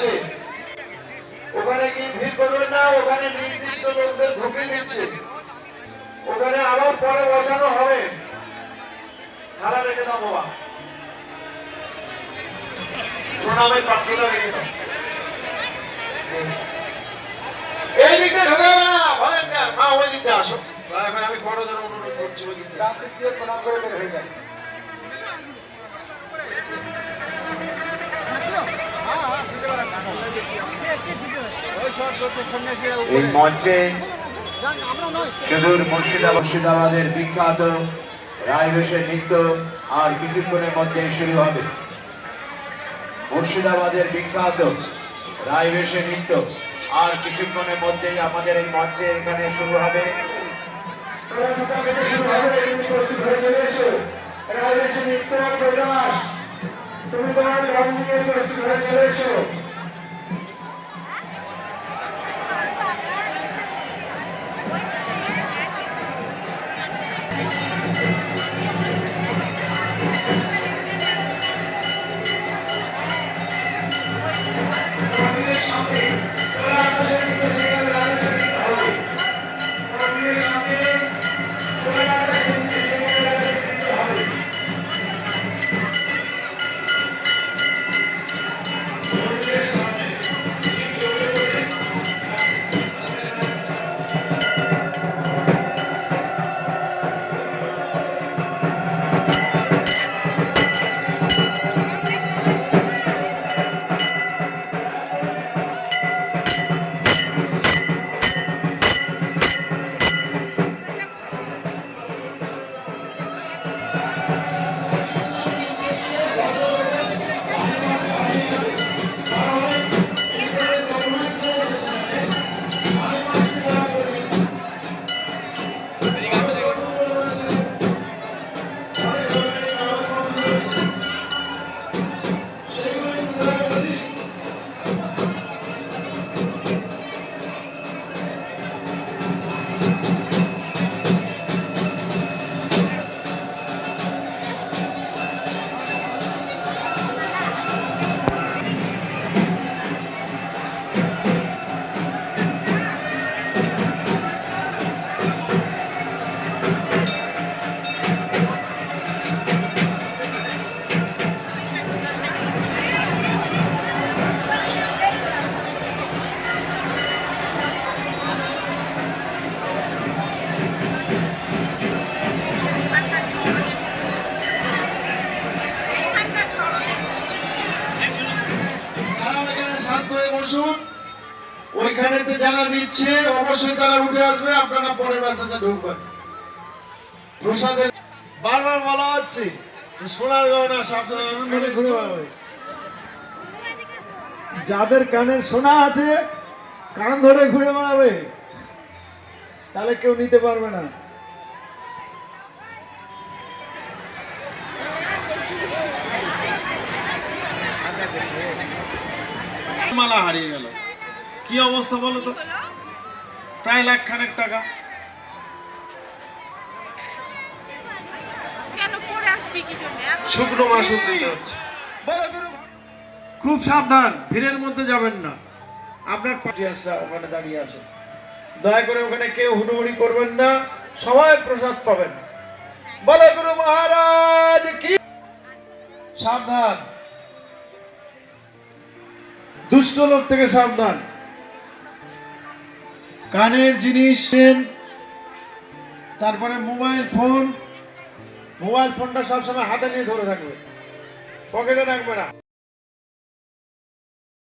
হচ্ছে। ওখানে কি ভিড় করবেন না? ওখানে নির্দিষ্ট লোকদের ঢুকে দিচ্ছে। ওখানে আবার পরে বসানো হবে। থালা রেখে দাও বাবা। প্রণামের পাচ্ছিল রেখে দাও এই দিকটা ঢুকে না। বলেন না মা ওই দিকটা আসো। আমি বড় জন অনুরোধ করছি ওই দিকটা রাত্রি দিয়ে প্রণাম করে বের হয়ে যায় এই মঞ্চে সুদূর মুর্শিদা মুর্শিদাবাদের বিখ্যাত রায়বেশের নৃত্য আর কিছুক্ষণের মধ্যে শুরু হবে। মুর্শিদাবাদের বিখ্যাত রায়বেশের নৃত্য আর কিছুক্ষণের মধ্যেই আমাদের এই মঞ্চে এখানে শুরু হবে। তুমি তোমার রং নিয়ে প্রস্তুত হয়ে চলে তারা বসুন ওইখানেতে যারা নিচ্ছে, অবশ্যই তারা উঠে আসবে, আপনারা পরের বাসাতে ঢুকবেন। প্রসাদের বারবার বলা হচ্ছে গয়না সাবধানে ঘুরে যাদের কানের সোনা আছে, কান ধরে ঘুরে বেড়াবে। তাহলে কেউ নিতে পারবে না। মালা হারিয়ে গেল। কি অবস্থা বলো তো? প্রায় লাখ খানেক টাকা। কেন পরে আসবি কি জন্য? শুকনো মাস দিতে হচ্ছে বলো গুরু। খুব সাবধান ভিড়ের মধ্যে যাবেন না। আপনার ওখানে দাঁড়িয়ে আছে। দয়া করে ওখানে কেউ হুড়ুহুড়ি করবেন না। সবাই প্রসাদ পাবেন। বলে গুরু মহারাজ কি? সাবধান। দুষ্ট লোক থেকে সাবধান। কানের জিনিস। তারপরে মোবাইল ফোন। মোবাইল ফোনটা সবসময় হাতে নিয়ে ধরে থাকবে পকেটে রাখবে না।